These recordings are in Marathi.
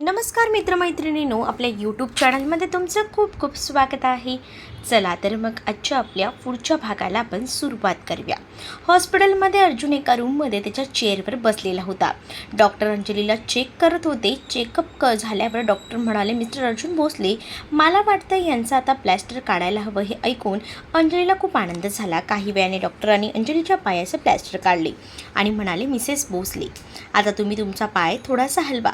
नमस्कार मित्रमैत्रिणींनो आपल्या यूट्यूब चॅनलमध्ये तुमचं खूप खूप स्वागत आहे. चला तर मग आजच्या आपल्या पुढच्या भागाला आपण सुरुवात करूया. हॉस्पिटलमध्ये अर्जुन एका रूममध्ये त्याच्या चेअरवर बसलेला होता. डॉक्टर अंजलीला चेक करत होते. चेकअप क झाल्यावर डॉक्टर म्हणाले मिस्टर अर्जुन भोसले मला वाटतं यांचं आता प्लॅस्टर काढायला हवं हे ऐकून अंजलीला खूप आनंद झाला. काही वेळाने डॉक्टरांनी अंजलीच्या पायाचं प्लॅस्टर काढले आणि म्हणाले मिसेस भोसले आता तुम्ही तुमचा पाय थोडासा हलवा.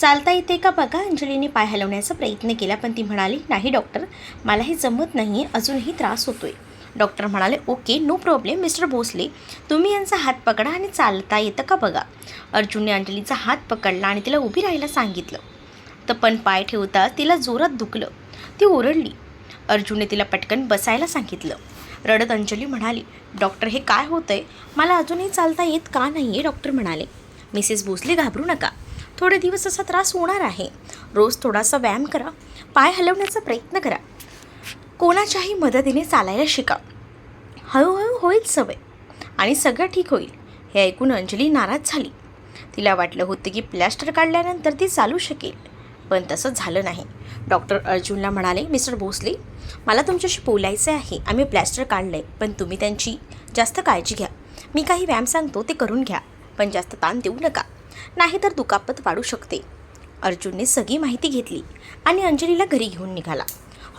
चालता येते का बघा? अंजलीने पाय हलवण्याचा प्रयत्न केला पण ती म्हणाली नाही डॉक्टर मला हे जमत नाही अजूनही त्रास होतोय. डॉक्टर म्हणाले okay no problem mister Bhosle तुम्ही यांचा हात पकडा आणि चालता येतं का बघा. अर्जुनने अंजलीचा हात पकडला आणि तिला उभी राहायला सांगितलं. तर पण पाय ठेवता तिला जोरात दुखलं. ती ओरडली. अर्जुनने तिला पटकन बसायला सांगितलं. रडत अंजली म्हणाली डॉक्टर हे काय होतंय? मला अजूनही चालता येत का नाही आहे डॉक्टर म्हणाले मिसेस भोसले घाबरू नका. थोडे दिवस असा त्रास होणार आहे. रोज थोडासा व्यायाम करा. पाय हलवण्याचा प्रयत्न करा. कोणाच्याही मदतीने चालायला शिका. हळूहळू होईल सवय. आणि सगळं ठीक होईल हे ऐकून अंजली नाराज झाली. तिला वाटलं होतं की प्लॅस्टर काढल्यानंतर ती चालू शकेल पण तसं झालं नाही. डॉक्टर अर्जुनला म्हणाले मिस्टर भोसले मला तुमच्याशी बोलायचं आहे. आम्ही प्लॅस्टर काढलं आहे पण तुम्ही त्यांची जास्त काळजी घ्या. मी काही व्यायाम सांगतो ते करून घ्या. पण जास्त ताण देऊ नका. नाहीतर दुखापत वाढू शकते. अर्जुनने सगळी माहिती घेतली आणि अंजलीला घरी घेऊन निघाला.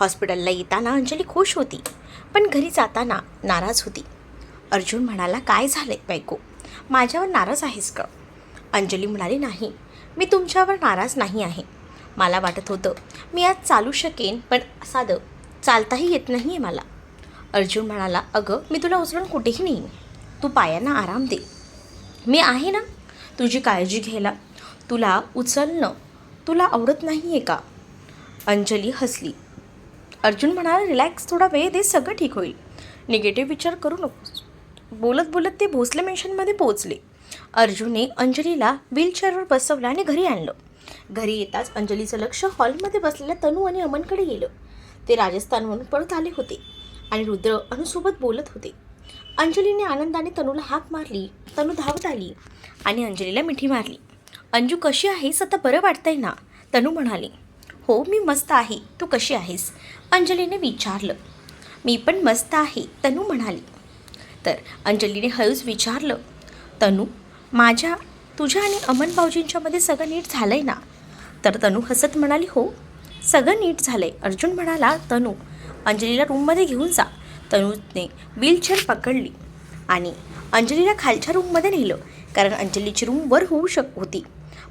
हॉस्पिटलला येताना अंजली खुश होती पण घरी जाताना नाराज होती. अर्जुन म्हणाला काय झालंय बायको? माझ्यावर नाराज आहेस का? अंजली म्हणाली नाही मी तुमच्यावर नाराज नाही आहे. मला वाटत होतं मी आज चालू शकेन पण साधं चालताही येत नाही आहे मला. अर्जुन म्हणाला अगं मी तुला उचलून कुठेही नाही तू पायांना आराम दे. मी आहे ना? तुझी काळजी घ्यायला. तुला उचलणं तुला आवडत नाही आहे का? अंजली हसली. अर्जुन म्हणाला रिलॅक्स थोडा वेळ दे सगळं ठीक होईल. निगेटिव्ह विचार करू नकोस. बोलत बोलत ते भोसले मेन्शनमध्ये पोहोचले. अर्जुनने अंजलीला व्हीलचेअरवर बसवलं आणि घरी आणलं. घरी येताच अंजलीचं लक्ष हॉलमध्ये बसलेल्या तनू आणि अमनकडे गेलं. ते राजस्थानवरून परत आले होते आणि रुद्र अनुसोबत बोलत होते. अंजलीने आनंदाने तनूला हाक मारली. तनू धावत आली. आणि अंजलीला मिठी मारली. अंजू कशी आहेस? आता बरं वाटतंय ना? तनू म्हणाली. हो मी मस्त आहे. तू कशी आहेस? अंजलीने विचारलं. मी पण मस्त आहे तनू म्हणाली. तर अंजलीने हळूच विचारलं. तनू माझ्या तुझ्या आणि अमन भाऊजींच्यामध्ये सगळं नीट झालं आहे ना? तर तनू हसत म्हणाली हो सगळं नीट झालं आहे अर्जुन म्हणाला तनू अंजलीला रूममध्ये घेऊन जा. तनूने व्हीलचेअर पकडली आणि अंजलीला खालच्या रूममध्ये नेलं. कारण अंजलीची रूम वर होऊ शक होती.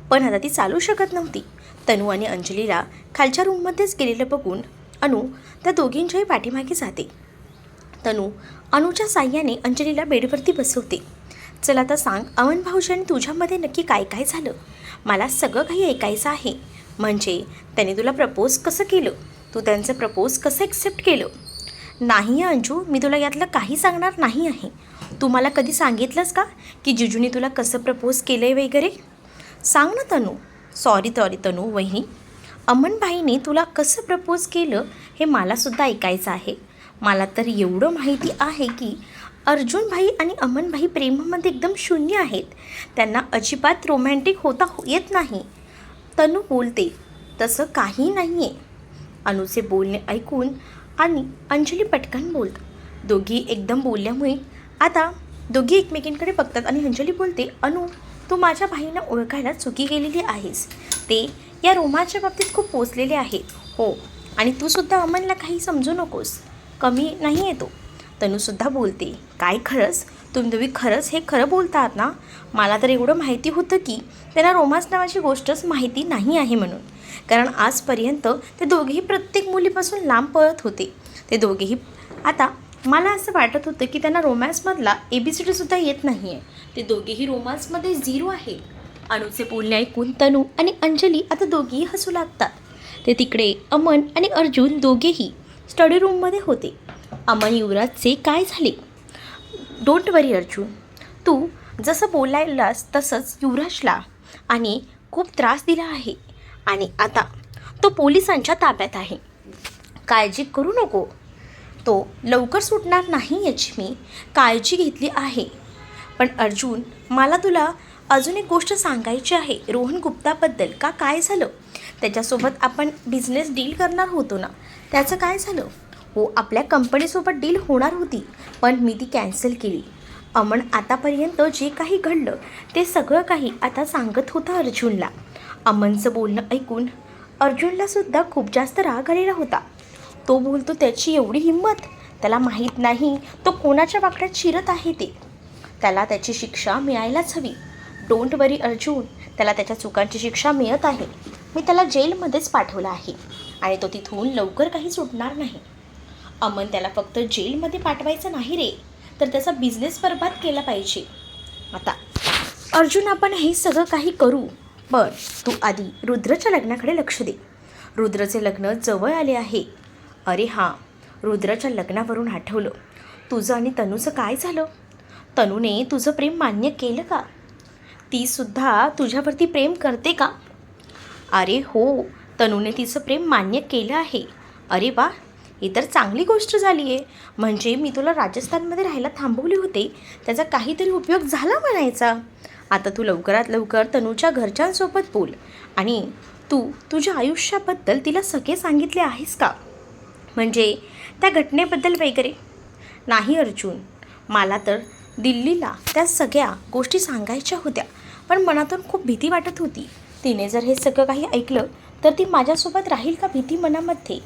पण आता ती चालू शकत नव्हती. तनू आणि अंजलीला खालच्या रूममध्येच गेलेलं बघून अनु त्या दोघींच्याही पाठीमागे जाते. तनू अनुच्या साह्याने अंजलीला बेडवरती बसवते. चल आता सांग अमन भाऊजांनी तुझ्यामध्ये नक्की काय काय झालं? मला सगळं काही ऐकायचं आहे. म्हणजे त्याने तुला प्रपोज कसं केलं? तू त्यांचं प्रपोज कसं एक्सेप्ट केलं? नाही अंजू मी तुला यातलं काही सांगणार नाही आहे. तू मला कधी सांगितलंस का की जिजूने तुला कसं प्रपोज केलं आहे वगैरे? सांग ना तनू. सॉरी सॉरी तनू वहिनी अमनभाईने तुला कसं प्रपोज केलं हे मलासुद्धा ऐकायचं आहे. मला तर एवढं माहिती आहे की अर्जुनभाई आणि अमनभाई प्रेमामध्ये एकदम शून्य आहेत. त्यांना अजिबात रोमॅन्टिक होता हो- येत नाही. तनू बोलते तसं काही नाही आहे अनुचे बोलणे ऐकून आणि अंजली पटकन बोलत. दोघी एकदम बोलल्यामुळे आता दोघी एकमेकींकडे बघतात आणि अंजली बोलते अनु तू माझ्या भाईंना ओळखायला चुकी गेलेली आहेस. ते या रोमाच्या बाबतीत खूप पोचलेले आहेत हो आणि तूसुद्धा अमनला काही समजू नकोस. कमी नाही येतो तनूसुद्धा बोलते काय खरंच? तुम्ही दोघी खरंच हे खरं बोलतात ना? मला तर एवढं माहिती होतं की त्यांना रोमांस नावाची गोष्टच माहिती नाही आहे म्हणून. कारण आजपर्यंत ते दोघेही प्रत्येक मुलीपासून लांब पळत होते. ते दोघेही आता मला असं वाटत होतं की त्यांना रोमॅन्समधला ए बी सी डीसुद्धा येत नाही आहे ते दोघेही रोमॅन्समध्ये झिरो आहेत. अनुचे बोलणे ऐकून तनू आणि अंजली आता दोघेही हसू लागतात. ते तिकडे अमन आणि अर्जुन दोघेही स्टडी रूममध्ये होते. अमन युवराजचे काय झाले? Don't worry Arjun. तू जसं बोलायलास तसंच युवराजला आणि खूप त्रास दिला आहे. आणि आता तो पोलिसांच्या ताब्यात आहे. काळजी करू नको. तो लवकर सुटणार नाही याची मी काळजी घेतली आहे. पण अर्जुन मला तुला अजून एक गोष्ट सांगायची आहे. रोहन गुप्ताबद्दल का काय झालं? त्याच्यासोबत आपण बिझनेस डील करणार होतो ना? त्याचं काय झालं? हो आपल्या कंपनीसोबत डील होणार होती पण मी ती कॅन्सल केली. अमन आतापर्यंत जे काही घडलं ते सगळं काही आता सांगत होता अर्जुनला. अमनचं बोलणं ऐकून अर्जुनलासुद्धा खूप जास्त राग आलेला होता. तो बोलतो त्याची एवढी हिंमत? त्याला माहीत नाही. तो कोणाच्या वाकड्यात शिरत आहे ते? त्याला त्याची शिक्षा मिळायलाच हवी. Don't worry Arjun. त्याला त्याच्या चुकांची शिक्षा मिळत आहे. मी त्याला जेलमध्येच पाठवलं आहे. आणि तो तिथून लवकर काही सुटणार नाही. अमन त्याला फक्त जेलमध्ये पाठवायचं नाही रे. तर त्याचा बिझनेस बर्बाद केला पाहिजे. आता अर्जुन आपण हे सगळं काही करू. पण तू आधी रुद्रच्या लग्नाकडे लक्ष दे. रुद्रचे लग्न जवळ आले आहे. अरे हां रुद्राच्या लग्नावरून आठवलं. तुझं आणि तनूचं काय झालं? तनूने तुझं प्रेम मान्य केलं का? तीसुद्धा तुझ्यावरती प्रेम करते का? अरे हो तनूने तिचं प्रेम मान्य केलं आहे. अरे वा ही तर चांगली गोष्ट झाली आहे. म्हणजे मी तुला राजस्थानमध्ये राहायला थांबवले होते. त्याचा काहीतरी उपयोग झाला म्हणायचा. आता तू लवकरात लवकर तनूच्या घरच्यांसोबत बोल. आणि तू तुझ्या आयुष्याबद्दल तिला सगळे सांगितले आहेस का? म्हणजे त्या घटनेबद्दल वगैरे? नाही अर्जुन मला तर दिल्लीला त्या सगळ्या गोष्टी सांगायच्या होत्या पण मनातून खूप भीती वाटत होती. तिने जर हे सगळं काही ऐकलं तर ती माझ्यासोबत राहील का भीती मनामध्ये?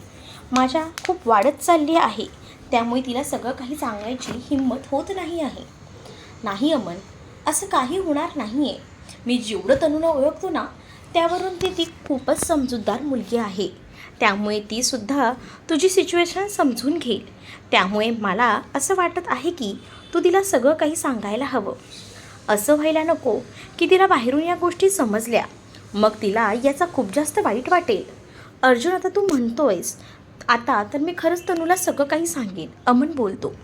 माझ्या खूप वाढत चालली आहे त्यामुळे तिला सगळं काही सांगायची हिंमत होत नाही आहे. नाही अमन असं काही होणार नाही आहे मी जेवढं तनुला ओळखतो ना त्यावरून ती ती खूपच समजूतदार मुलगी आहे. त्यामुळे तीसुद्धा तुझी सिच्युएशन समजून घेईल. त्यामुळे मला असं वाटत आहे की तू तिला सगळं काही सांगायला हवं. असं व्हायला नको की तिला बाहेरून या गोष्टी समजल्या. मग तिला याचा खूप जास्त वाईट वाटेल. अर्जुन आता तू म्हणतोयस. आता तर मी खरंच तनूला सगळं काही सांगेन. अमन बोलतो.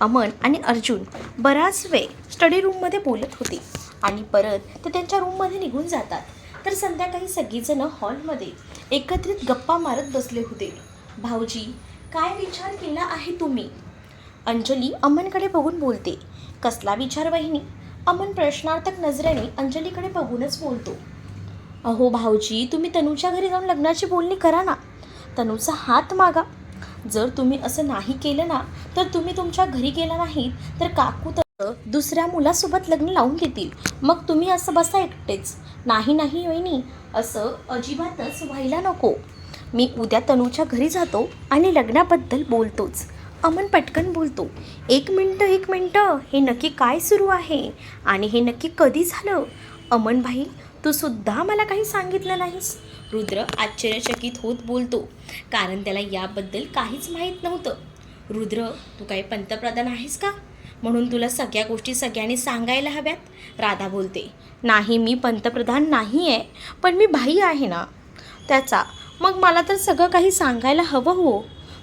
अमन आणि अर्जुन बराच वेळ स्टडी रूममध्ये बोलत होते. आणि परत ते त्यांच्या रूममध्ये निघून जातात. तर संध्याकाळी सगळीजणं हॉलमध्ये एकत्रित गप्पा मारत बसले होते. भाऊजी काय विचार केला आहे तुम्ही? अंजली अमनकडे बघून बोलते. कसला विचार वहिनी? अमन प्रश्नार्थक नजरेने अंजलीकडे बघूनच बोलतो. अहो भाऊजी तुम्ही तनूच्या घरी जाऊन लग्नाची बोलणी करा ना. तनूचा हात मागा. जर तुम्ही असं नाही केलं ना तर तुम्ही तुमच्या घरी गेला नाहीत तर काकू तर दुसऱ्या मुलासोबत लग्न लावून देतील मग तुम्ही असं बसा एकटेच. नाही नाही वहिनी असं अजिबातच व्हायला नको. मी उद्या तनूच्या घरी जातो आणि लग्नाबद्दल बोलतोच. अमन पटकन बोलतो एक मिनटं एक मिनटं हे नक्की काय सुरू आहे? आणि हे नक्की कधी झालं? अमन भाई तू सुद्धा मला काही सांगितलं नाहीस? रुद्र आश्चर्यचकित होत बोलतो कारण त्याला याबद्दल काहीच माहीत नव्हतं. रुद्र तू काही पंतप्रधान आहेस का? म्हणून तुला सगळ्या गोष्टी सगळ्यांनी सांगायला हव्यात? राधा बोलते नाही मी पंतप्रधान नाही आहे पण मी भाई आहे ना. त्याचा मग मला तर सगळं काही सांगायला हवं हो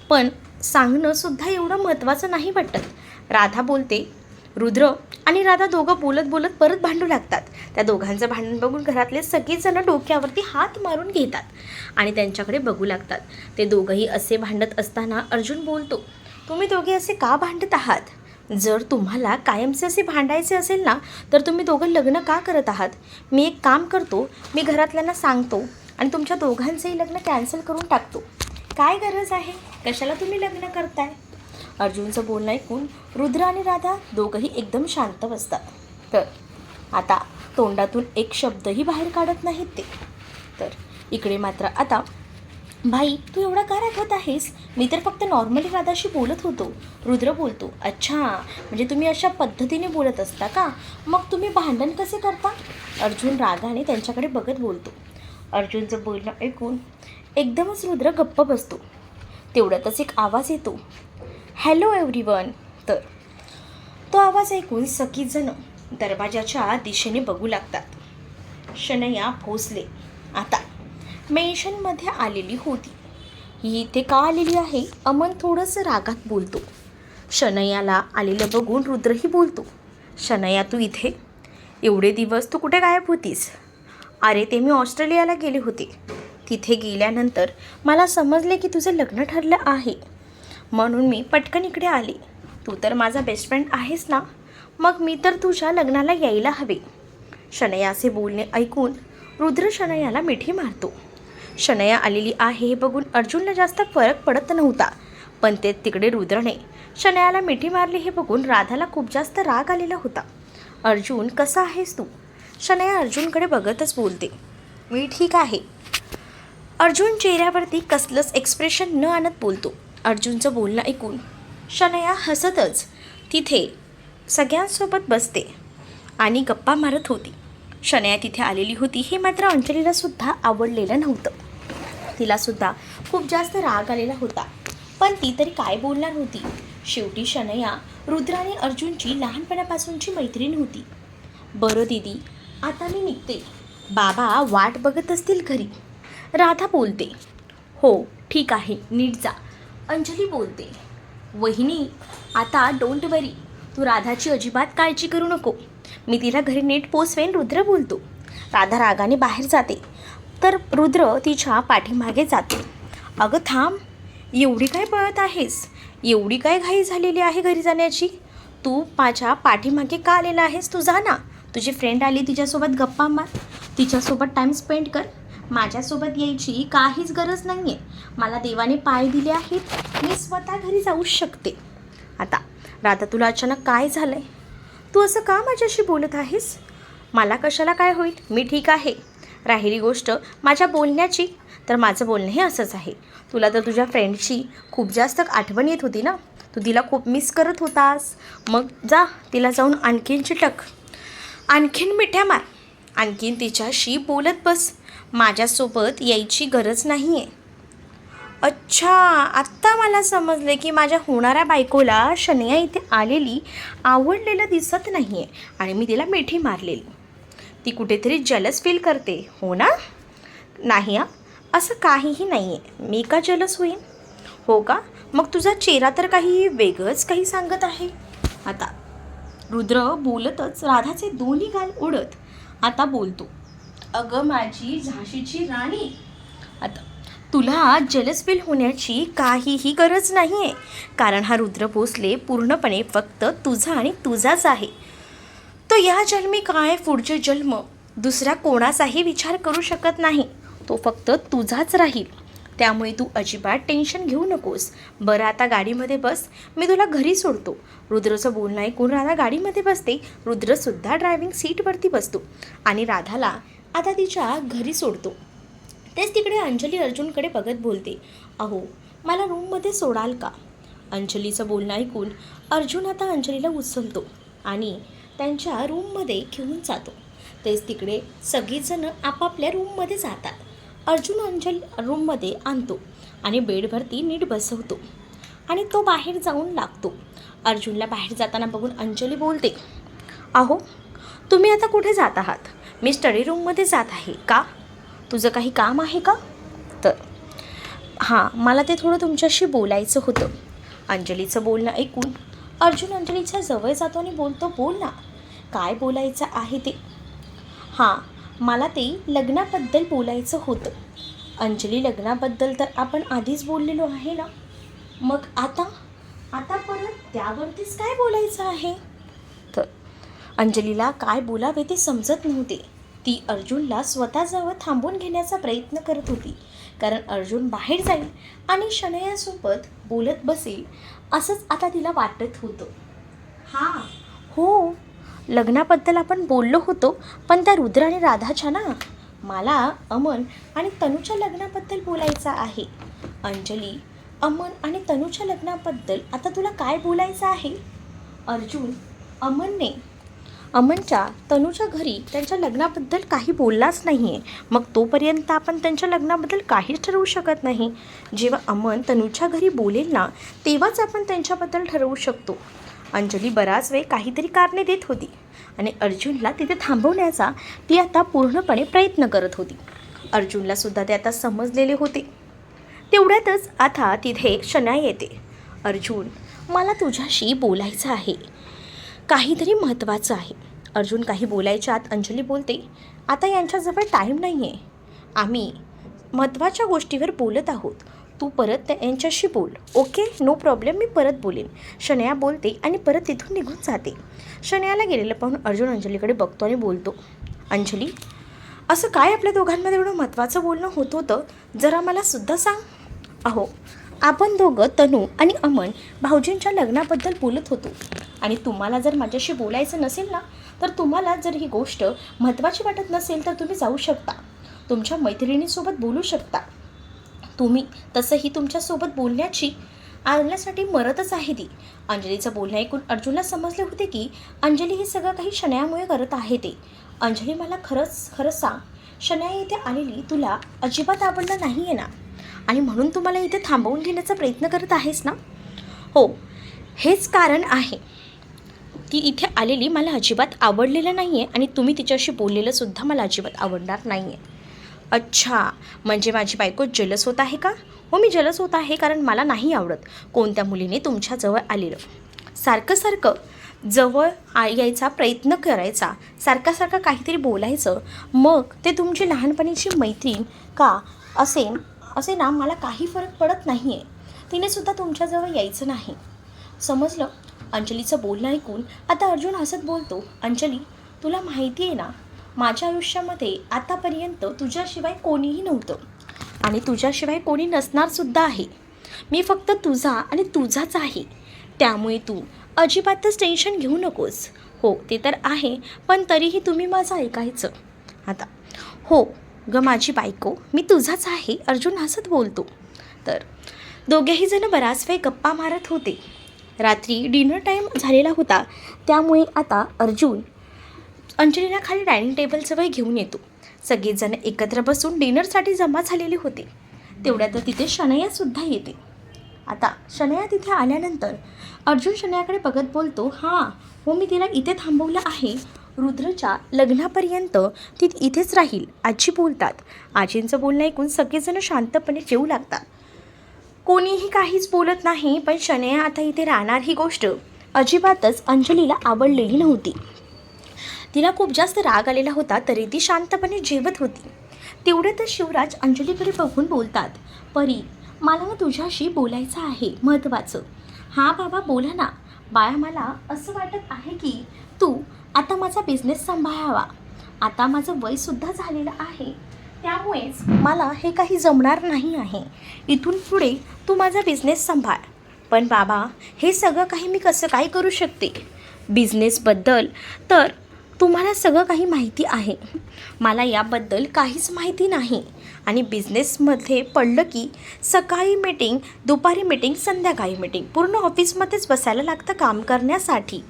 पण सांगणंसुद्धा एवढं महत्त्वाचं नाही वाटत. राधा बोलते रुद्र आणि राधा दोघं बोलत बोलत परत भांडू लागतात. त्या दोघांचं भांडण बघून घरातले सगळेजणं डोक्यावरती हात मारून घेतात आणि त्यांच्याकडे बघू लागतात. ते दोघंही असे भांडत असताना अर्जुन बोलतो तुम्ही दोघे असे का भांडत आहात? जर तुम्हाला कायमचे असे भांडायचे असेल ना तर तुम्ही दोघं लग्न का करत आहात? मी एक काम करतो मी घरातल्यांना सांगतो आणि तुमच्या दोघांचंही लग्न कॅन्सल करून टाकतो. काय गरज आहे? कशाला तुम्ही लग्न करताय? अर्जुनचं बोलणं ऐकून रुद्र आणि राधा दोघंही एकदम शांत बसतात. तर आता तोंडातून एक शब्दही बाहेर काढत नाहीत ते. तर इकडे मात्र आता भाई तू एवढा का रागवत आहेस? मी तर फक्त नॉर्मली राधाशी बोलत होतो. रुद्र बोलतो अच्छा म्हणजे तुम्ही अशा पद्धतीने बोलत असता का? मग तुम्ही भांडण कसे करता? अर्जुन रागाने त्यांच्याकडे बघत बोलतो. अर्जुनचं बोलणं ऐकून एकदमच रुद्र गप्प बसतो. तेवढ्यातच एक आवाज येतो. Hello everyone. तर तो आवाज ऐकून सखीजणं दरवाजाच्या दिशेने बघू लागतात. शनया भोसले आता मेन्शनमध्ये आलेली होती. ही इथे का आलेली आहे? अमन थोडंसं रागात बोलतो. शनयाला आलेलं बघून रुद्रही बोलतो. शनया तू इथे? एवढे दिवस तू कुठे गायब होतीस? अरे ते मी ऑस्ट्रेलियाला गेले होते. तिथे गेल्यानंतर मला समजले की तुझं लग्न ठरलं आहे. म्हणून मी पटकन इकडे आले. तू तर माझा बेस्ट फ्रेंड आहेस ना? मग मी तर तुझ्या लग्नाला यायला हवे. शनयाचे बोलणे ऐकून रुद्र शनयाला मिठी मारतो. शनया आलेली आहे हे बघून अर्जुनला जास्त फरक पडत नव्हता. पण ते तिकडे रुद्रने शनयाला मिठी मारली हे बघून राधाला खूप जास्त राग आलेला होता. अर्जुन कसा आहेस तू? शनया अर्जुनकडे बघतच बोलते. मी ठीक आहे. अर्जुन चेहऱ्यावरती कसलंच एक्सप्रेशन न आणत बोलतो. अर्जुनचं बोलणं ऐकून शनया हसतच. तिथे सगळ्यांसोबत बसते आणि गप्पा मारत होती. शनया तिथे आलेली होती हे मात्र अंजलीला सुद्धा आवडलेलं नव्हतं. तिलासुद्धा खूप जास्त राग आलेला होता. पण ती तरी काय बोलणार होती? शेवटी शनया रुद्राने अर्जुनची लहानपणापासूनची मैत्रीण होती. बरं दीदी आता मी निघते. बाबा वाट बघत असतील घरी. राधा बोलते. हो ठीक आहे नीट जा. अंजली बोलते. वहिनी आता डोंट वरी. तू राधाची अजिबात काळजी करू नको. मी तिला घरी नीट पोचवेन रुद्र बोलतो. राधा रागाने बाहेर जाते. तर रुद्र तिच्या पाठीमागे जाते. अगं थांब एवढी काय पळत आहेस? एवढी काय घाई झालेली आहे घरी जाण्याची? तू माझ्या पाठीमागे का आलेला आहेस तू जा ना तुझी फ्रेंड आली तिच्यासोबत गप्पा मार. तिच्यासोबत टाईम स्पेंड कर. माझ्यासोबत यायची काहीच गरज नाही आहे मला देवाने पाय दिले आहेत. मी स्वतः घरी जाऊ शकते. आता राधा तुला अचानक काय झालं आहे तू असं का माझ्याशी बोलत आहेस? मला कशाला काय होईल? मी ठीक आहे. राहिली गोष्ट माझ्या बोलण्याची. तर माझं बोलणं हे असंच आहे. तुला तर तुझ्या फ्रेंडची खूप जास्त आठवण येत होती ना? तू तिला खूप मिस करत होतास. मग जा तिला जाऊन आणखीन चिटक आणखीन मिठ्या मार. आणखीन तिच्याशी बोलत बस. माझ्यासोबत यायची गरज नाही आहे अच्छा आत्ता मला समजले की माझ्या होणाऱ्या बायकोला शनिया इथे आलेली आवडलेलं दिसत नाही आहे आणि मी तिला मिठी मारलेली. ती कुठेतरी जलस फील करते. हो ना? नाही हा. असं काहीही नाही आहे मी का जलस होईन? हो का? मग तुझा चेहरा तर काही वेगळंच काही सांगत आहे. आता रुद्र बोलतच राधाचे दोन्ही गाल उडत आता बोलतो अगं माझी झाशीची राणी. आता तुला जलस फील होण्याची काहीही गरज नाही आहे कारण हा रुद्र भोसले पूर्णपणे फक्त तुझा आणि तुझाच आहे. तो या जन्मी काय पुढचे जन्म? दुसऱ्या कोणाचाही विचार करू शकत नाही. तो फक्त तुझाच राहील. त्यामुळे तू अजिबात टेन्शन घेऊ नकोस. बरं आता गाडीमध्ये बस. मी तुला घरी सोडतो. रुद्रचं बोलणं ऐकून राधा गाडीमध्ये बसते. रुद्रसुद्धा ड्रायव्हिंग सीटवरती बसतो आणि राधाला आता तिच्या घरी सोडतो. तेच तिकडे अंजली अर्जुनकडे बघत बोलते. अहो मला रूममध्ये सोडाल का? अंजलीचं बोलणं ऐकून अर्जुन आता अंजलीला उचलतो आणि त्यांच्या रूममध्ये घेऊन जातो. तेच तिकडे सगळीजणं आपापल्या रूममध्ये जातात. अर्जुन अंजल रूममध्ये आणतो आणि बेडभरती नीट बसवतो आणि तो बाहेर जाऊन लागतो. अर्जुनला बाहेर जाताना बघून अंजली बोलते अहो तुम्ही आता कुठे जात आहात? मी स्टडी रूममध्ये जात आहे का? तुझं काही काम आहे का? तर हां मला ते थोडं तुमच्याशी बोलायचं होतं. अंजलीचं बोलणं ऐकून अर्जुन अंजलीच्या जवळ जातो आणि बोलतो बोल ना काय बोलायचं आहे ते? हां मला ते लग्नाबद्दल बोलायचं होतं. अंजली लग्नाबद्दल तर आपण आधीच बोललेलो आहे ना? मग आता? आता परत त्यावरतीच काय बोलायचं आहे? तर अंजलीला काय बोलावे ते समजत नव्हते. ती अर्जुनला स्वतःजवळ थांबून घेण्याचा प्रयत्न करत होती. कारण अर्जुन बाहेर जाईल आणि शनयासोबत बोलत बसेल असंच आता तिला वाटत होतं. हां. हो लग्नाबद्दल आपण बोललो होतो पण त्या रुद्र आणि राधाच्या ना मला अमन आणि तनूच्या लग्नाबद्दल बोलायचं आहे. अंजली अमन आणि तनूच्या लग्नाबद्दल आता तुला काय बोलायचं आहे? अर्जुन अमनने अमनच्या तनूच्या घरी त्यांच्या लग्नाबद्दल काही बोललाच नाही आहे मग तोपर्यंत आपण त्यांच्या लग्नाबद्दल काहीच ठरवू शकत नाही. जेव्हा अमन तनूच्या घरी बोलेल ना तेव्हाच आपण त्यांच्याबद्दल ठरवू शकतो. अंजली बराच वेळ काहीतरी कारणे देत होती आणि अर्जुनला तिथे थांबवण्याचा ती आता पूर्णपणे प्रयत्न करत होती. अर्जुनला सुद्धा ते आता समजलेले होते. तेवढ्यातच आता तिथे शना येते. अर्जुन मला तुझ्याशी बोलायचं आहे. काहीतरी महत्त्वाचं आहे. अर्जुन काही बोलायच्या आत अंजली बोलते आता यांच्याजवळ टाईम नाही आहे आम्ही महत्त्वाच्या गोष्टीवर बोलत आहोत. तू परत त्या यांच्याशी बोल ओके? नो प्रॉब्लेम मी परत बोलेन. शनया बोलते आणि परत तिथून निघून जाते. शनयाला गेलेलं पाहून अर्जुन अंजलीकडे बघतो आणि बोलतो अंजली असं काय आपल्या दोघांमध्ये एवढं महत्त्वाचं बोलणं होत होतं? जरा मला सुद्धा सांग. अहो आपण दोघं तनू आणि अमन भाऊजींच्या लग्नाबद्दल बोलत होतो. आणि तुम्हाला जर माझ्याशी बोलायचं नसेल ना तर तुम्हाला जर ही गोष्ट महत्त्वाची वाटत नसेल तर तुम्ही जाऊ शकता. तुमच्या मैत्रिणीसोबत बोलू शकता. तुम्ही तसंही तुमच्यासोबत बोलण्याची आणण्यासाठी मरतच आहे ती. अंजलीचं बोलणं ऐकून अर्जुनला समजले होते की अंजली हे सगळं काही शनयामुळे करत आहे ते. अंजली मला खरंच खरंच सांग. शनया इथे आलेली तुला अजिबात आवडलं नाही आहे ना? आणि म्हणून तुम्हाला इथे थांबवून घेण्याचा प्रयत्न करत आहेस ना? हो हेच कारण आहे. ती इथे आलेली मला अजिबात आवडलेलं नाही आहे आणि तुम्ही तिच्याशी बोललेलंसुद्धा मला अजिबात आवडणार नाही आहे अच्छा म्हणजे माझी बायको जलस होत आहे का? हो मी जलस होत आहे कारण मला नाही आवडत. कोणत्या मुलीने तुमच्याजवळ आलेलं? सारखं सारखं. जवळ यायचा प्रयत्न करायचा. सारखा सारखं काहीतरी बोलायचं. मग ते तुमची लहानपणीची मैत्रीण का? असे असे ना मला काही फरक पडत नाही आहे तिनेसुद्धा तुमच्याजवळ यायचं नाही. समजलं? अंजलीचं बोलणं ऐकून आता अर्जुन हसत बोलतो अंजली तुला माहिती आहे ना माझ्या आयुष्यामध्ये आतापर्यंत तुझ्याशिवाय कोणीही नव्हतं. आणि तुझ्याशिवाय कोणी नसणारसुद्धा आहे. मी फक्त तुझा आणि तुझाच आहे. त्यामुळे तू अजिबातच टेन्शन घेऊ नकोस. हो ते तर आहे पण तरीही तुम्ही माझं ऐकायचं. आता हो ग माझी बायको मी तुझाच आहे अर्जुन हसत बोलतो. तर दोघेही जण बराच वेळ गप्पा मारत होते. रात्री डिनर टाईम झालेला होता त्यामुळे आता अर्जुन अंजलीला खाली डायनिंग टेबलजवळ घेऊन येतो. सगळेजण एकत्र बसून डिनरसाठी जमा झालेले होते. तेवढ्यात तिथे शनयासुद्धा येते. आता शनया तिथे आल्यानंतर अर्जुन शनयाकडे बघत बोलतो हां हो मी तिला इथे थांबवलं आहे. रुद्रच्या लग्नापर्यंत ती इथेच राहील आजी बोलतात. आजींचं बोलणं ऐकून सगळेजण शांतपणे जेवू लागतात. कोणीही काहीच बोलत नाही पण शनया आता इथे राहणार ही गोष्ट अजिबातच अंजलीला आवडलेली नव्हती. तिला खूप जास्त राग आलेला होता तरी ती शांतपणे जेवत होती. तेवढ्यातच शिवराज अंजलीकडे बघून बोलतात परी मला ना तुझ्याशी बोलायचं आहे महत्त्वाचं. हां बाबा बोला ना. बाया मला असं वाटत आहे की तू आता माझा बिझनेस सांभाळावा. आता माझं वयसुद्धा झालेलं आहे. त्यामुळेच मला हे काही जमणार नाही आहे. इथून पुढे तू माझा बिझनेस सांभाळ. पण बाबा हे सगळं काही मी कसं काय करू शकते? बिझनेसबद्दल तर तुम्हाला सगळं काही माहिती आहे. मला याबद्दल काहीच माहिती नाही. आणि बिझनेसमध्ये पडलं की सकाळी मीटिंग दुपारी मीटिंग संध्याकाळी मीटिंग पूर्ण ऑफिसमध्येच बसायला लागतं काम करण्यासाठी.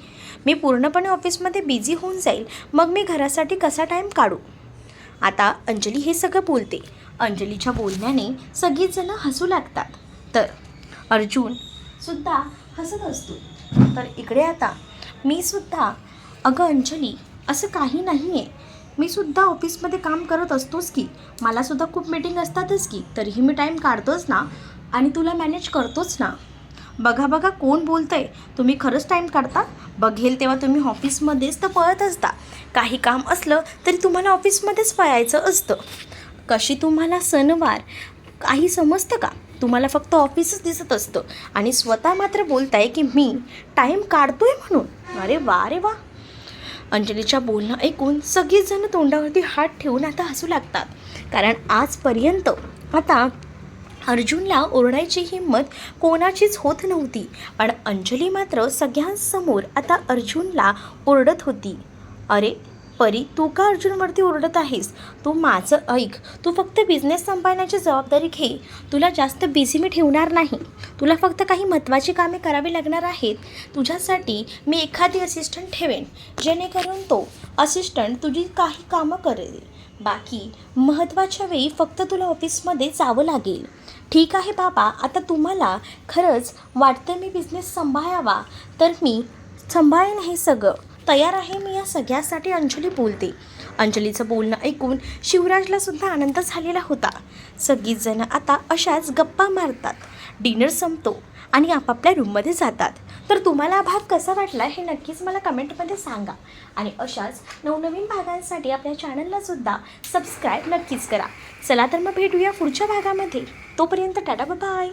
मी पूर्णपणे ऑफिसमध्ये बिझी होऊन जाईल. मग मी घरासाठी कसा टाईम काढू? आता अंजली हे सगळं बोलते. अंजलीच्या बोलण्याने सगळीजणं हसू लागतात. तर अर्जुन सुद्धा हसत असतो. तर इकडे आता मी सुद्धा अगं अंजली असं काही नाही आहे मी सुद्धा ऑफिसमध्ये काम करत असतोच की. मलासुद्धा खूप मीटिंग असतातच की. तरीही मी टाईम काढतोच ना. आणि तुला मॅनेज करतोच ना. बघा बघा कोण बोलतंय. तुम्ही खरंच टाईम काढता? बघेल तेव्हा तुम्ही ऑफिसमध्येच तर पळत असता. काही काम असलं तरी तुम्हाला ऑफिसमध्येच पळायचं असतं. कशी तुम्हाला सणवार? काही समजतं का? तुम्हाला फक्त ऑफिसच दिसत असतं. आणि स्वतः मात्र बोलताय की मी टाईम काढतोय म्हणून. अरे वा रे वा. अंजलीच्या बोलणं ऐकून सगळीचजणं तोंडावरती हात ठेवून आता हसू लागतात. कारण आजपर्यंत आता अर्जुनला ओरडायची हिंमत कोणाचीच होत नव्हती. पण अंजली मात्र सगळ्यांसमोर आता अर्जुनला ओरडत होती. अरे परी तू का अर्जुनवरती ओरडत आहेस? तू माझं ऐक. तू फक्त बिझनेस सांभाळण्याची जबाबदारी घे. तुला जास्त बिझी मी ठेवणार नाही. तुला फक्त काही महत्त्वाची कामे करावी लागणार आहेत. तुझ्यासाठी मी एखादी असिस्टंट ठेवेन. जेणेकरून तो असिस्टंट तुझी काही कामं करेल. बाकी महत्त्वाच्या वेळी फक्त तुला ऑफिसमध्ये जावं लागेल. ठीक आहे बाबा आता तुम्हाला खरंच वाटतं मी बिझनेस सांभाळावा. तर मी सांभाळेन हे सगळं. तयार आहे मी या सगळ्यासाठी अंजली बोलते. अंजलीचं बोलणं ऐकून शिवराजला सुद्धा आनंद झालेला होता. सगळीजणं आता अशाच गप्पा मारतात. डिनर संपतो आणि आपापल्या रूममध्ये जातात. तर तुम्हाला भाग कसा वाटला हे नक्कीच मला कमेंटमध्ये सांगा. आणि अशाच नवनवीन भागांसाठी आपल्या चॅनलला सुद्धा सबस्क्राईब नक्कीच करा. चला तर मग भेटूया पुढच्या भागामध्ये. तोपर्यंत टाटा बाय